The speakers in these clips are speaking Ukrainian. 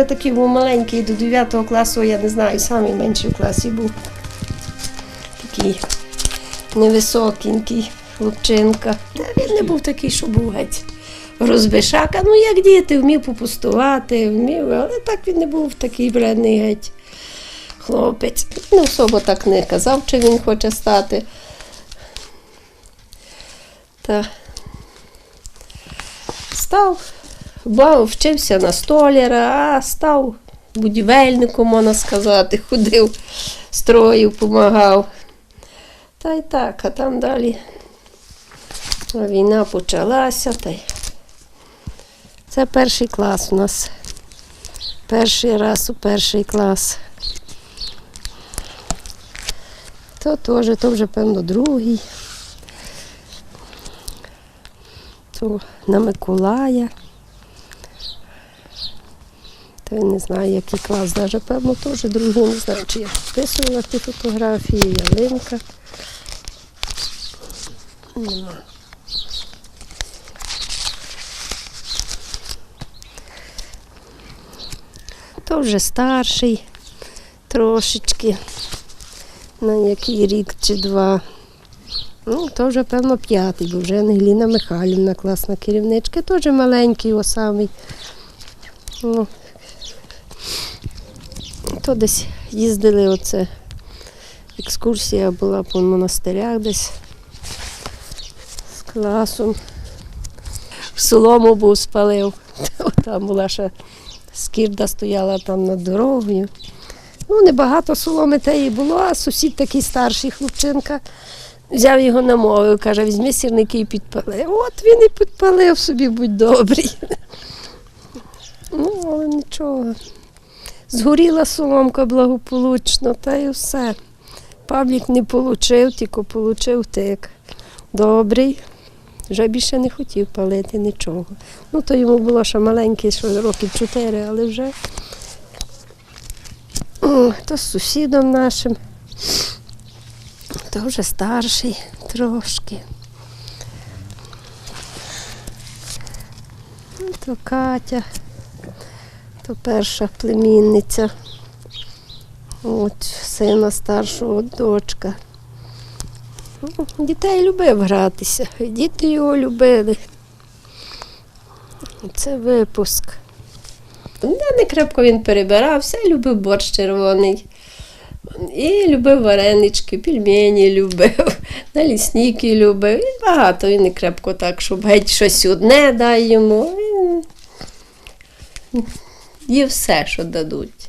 мене такий був маленький до 9 класу, я не знаю, самий менший в класі був. Такий невисокенький хлопчинка. Він не був такий, що був геть розбишака. Ну, як діти, вмів попустувати, вмів, але так він не був такий вредний геть хлопець. Не особо так не казав, чи він хоче стати. Та став, бав, вчився на столяра, а став будівельником, можна сказати, ходив, строїв, допомагав. Та й так, а там далі війна почалася. Та й... Це перший клас у нас. Перший раз у перший клас. То теж, то вже, певно, другий. То на Миколая. То я не знаю, який клас, навіть, певно, теж другий, не знаю, чи я вписувала ті фотографії, ялинка. Нема. То вже старший трошечки. На який рік чи два. Ну, то вже, певно, п'ятий, бо вже Ангеліна Михайлівна, класна керівничка, теж маленький, о самий. Ну, то десь їздили оце. Екскурсія була по монастирях десь з класом. В Солому був спалив. Там була ще скірда стояла там над дорогою. Ну, небагато соломи теї було, а сусід такий старший хлопчинка взяв його на мову, каже, візьми сірники і підпали. От він і підпалив собі, будь добрий. Ну, але нічого. Згоріла соломка благополучно, та й все. Павлік не отримав, тільки отримав тик. Добрий. Вже більше не хотів палити нічого. Ну, то йому було ще маленький, що років чотири, але вже О, то з сусідом нашим, то вже старший трошки. Ну, То Катя, то перша племінниця. От сина старшого дочка. Дітей любив гратися, діти його любили. Це випуск. Не, не крепко він перебирався, любив борщ червоний. І любив варенички, пельмені любив, налісники любив. І багато він не крепко так, щоб геть щось одне дай йому. Їв все, що дадуть.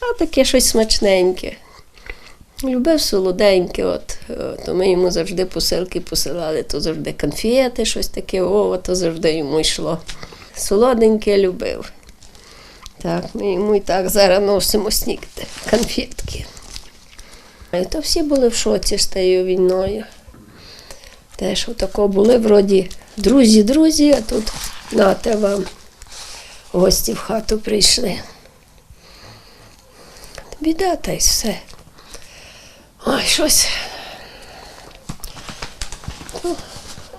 А таке щось смачненьке. Любив солоденьке, от, е, то ми йому завжди посилки посилали, то завжди конфети, щось таке, о, то завжди йому йшло. Солоденьке любив. Так, ми йому і так зараз носимо сніг, конфетки. І то всі були в шоці з тією війною. Теж отако були вроді друзі, друзі, а тут нате вам гості в хату прийшли. Біда та й все. Ой, щось. Ну,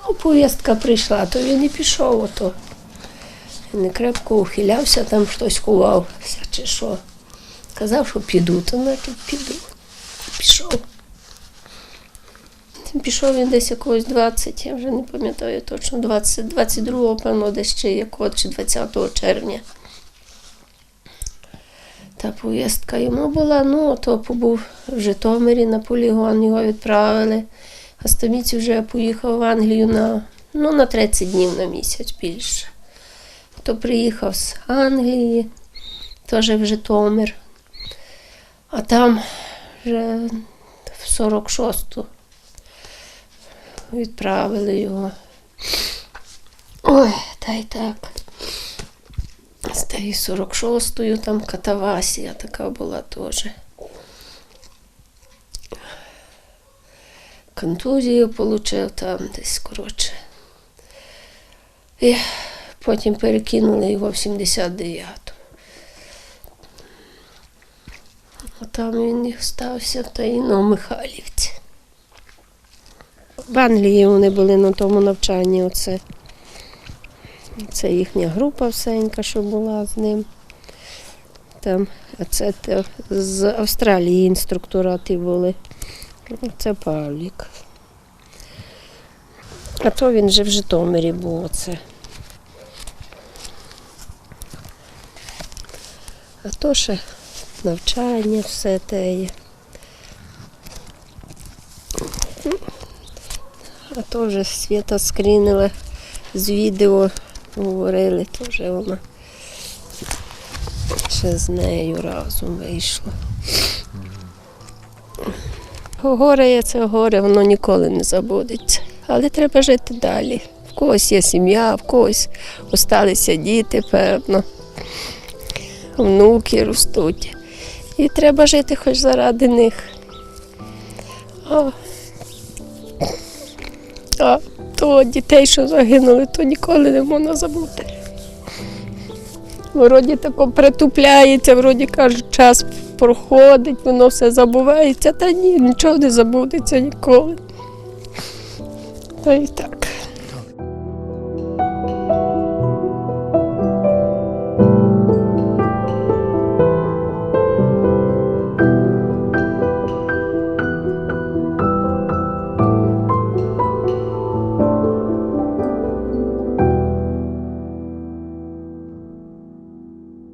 ну, повістка прийшла, то він і пішов ото. Не крепко ухилявся, там щось ховався чи що. Казав, що піду, то значить піду. Пішов. Пішов він десь якогось 20, я вже не пам'ятаю точно, 20, 22, певно, десь чи якого, чи 20 червня. Та поїздка йому була, ну, то побув в Житомирі на полігон, його відправили. А Стаміць вже поїхав в Англію на, ну, на 30 днів на місяць більше. То приїхав з Англії, теж в Житомир. А там вже в 46-ту відправили його. Ой, та й так. З тією 46-ю там катавасія така була теж. Контузію отримав там десь, коротше. І потім перекинули його в 79-ту. А там він і стався в Таїно Михайлівці. В Англії вони були на тому навчанні. Оце. Це їхня група всенька, що була з ним. там. А це з Австралії інструкторати були. Це Павлік. А то він же в Житомирі був оце. А то ще навчання все те є. А то вже Свята скрінила з відео, говорили, вже вона ще з нею разом вийшла. Горе є це горе, воно ніколи не забудеться. Але треба жити далі. В когось є сім'я, в когось осталися діти, певно. Внуки ростуть. І треба жити хоч заради них. А, то дітей, що загинули, то ніколи не можна забути. Вроді тако притупляється, вроді кажуть, час проходить, воно все забувається, та ні, нічого не забудеться ніколи. Та і так.